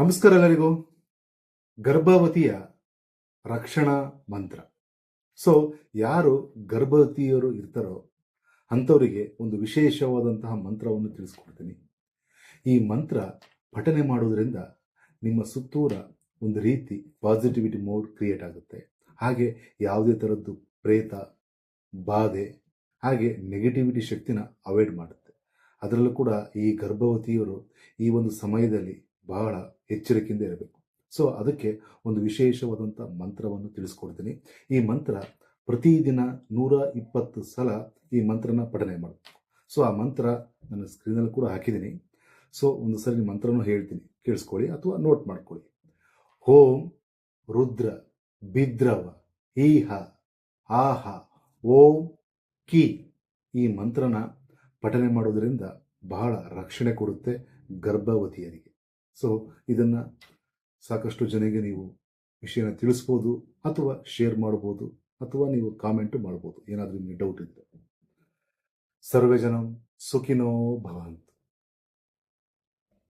ನಮಸ್ಕಾರ ಎಲ್ಲರಿಗೂ. ಗರ್ಭವತಿಯ ರಕ್ಷಣಾ ಮಂತ್ರ. ಸೊ ಯಾರು ಗರ್ಭವತಿಯರು ಇರ್ತಾರೋ ಅಂಥವರಿಗೆ ಒಂದು ವಿಶೇಷವಾದಂತಹ ಮಂತ್ರವನ್ನು ತಿಳಿಸ್ಕೊಡ್ತೀನಿ. ಈ ಮಂತ್ರ ಪಠನೆ ಮಾಡೋದ್ರಿಂದ ನಿಮ್ಮ ಸುತ್ತೂರ ಒಂದು ರೀತಿ ಪಾಸಿಟಿವಿಟಿ ಮೋಡ್ ಕ್ರಿಯೇಟ್ ಆಗುತ್ತೆ. ಹಾಗೆ ಯಾವುದೇ ಥರದ್ದು ಪ್ರೇತ, ಬಾಧೆ, ಹಾಗೆ ನೆಗೆಟಿವಿಟಿ ಶಕ್ತಿನ ಅವಾಯ್ಡ್ ಮಾಡುತ್ತೆ. ಅದರಲ್ಲೂ ಕೂಡ ಈ ಗರ್ಭವತಿಯವರು ಈ ಒಂದು ಸಮಯದಲ್ಲಿ ಬಹಳ ಎಚ್ಚರಿಕೆಯಿಂದ ಇರಬೇಕು. ಸೊ ಅದಕ್ಕೆ ಒಂದು ವಿಶೇಷವಾದಂಥ ಮಂತ್ರವನ್ನು ತಿಳಿಸ್ಕೊಡ್ತೀನಿ. ಈ ಮಂತ್ರ ಪ್ರತಿದಿನ ನೂರ ಇಪ್ಪತ್ತು ಸಲ ಈ ಮಂತ್ರನ ಪಠನೆ ಮಾಡಬೇಕು. ಸೊ ಆ ಮಂತ್ರ ನನ್ನ ಸ್ಕ್ರೀನಲ್ಲಿ ಕೂಡ ಹಾಕಿದ್ದೀನಿ. ಸೊ ಒಂದು ಸರಿ ಮಂತ್ರನೂ ಹೇಳ್ತೀನಿ. ಕೇಳಿಸ್ಕೊಳ್ಳಿ ಅಥವಾ ನೋಟ್ ಮಾಡ್ಕೊಳ್ಳಿ. ಓಂ ರುದ್ರ ಬಿದ್ರವ ಈಹ ಆಹ ಓಂ ಕಿ. ಈ ಮಂತ್ರನ ಪಠನೆ ಮಾಡೋದರಿಂದ ಬಹಳ ರಕ್ಷಣೆ ಕೊಡುತ್ತೆ ಗರ್ಭವತಿಯರಿಗೆ. ಸೊ ಇದನ್ನು ಸಾಕಷ್ಟು ಜನರಿಗೆ ನೀವು ವಿಷಯನ ತಿಳಿಸ್ಬೋದು ಅಥವಾ ಶೇರ್ ಮಾಡ್ಬೋದು ಅಥವಾ ನೀವು ಕಾಮೆಂಟು ಮಾಡ್ಬೋದು. ಏನಾದರೂ ನಿಮಗೆ ಡೌಟ್ ಇದ್ದರೆ ಸರ್ವೇ ಜನ ಸುಖಿನೋ ಭವಂತು.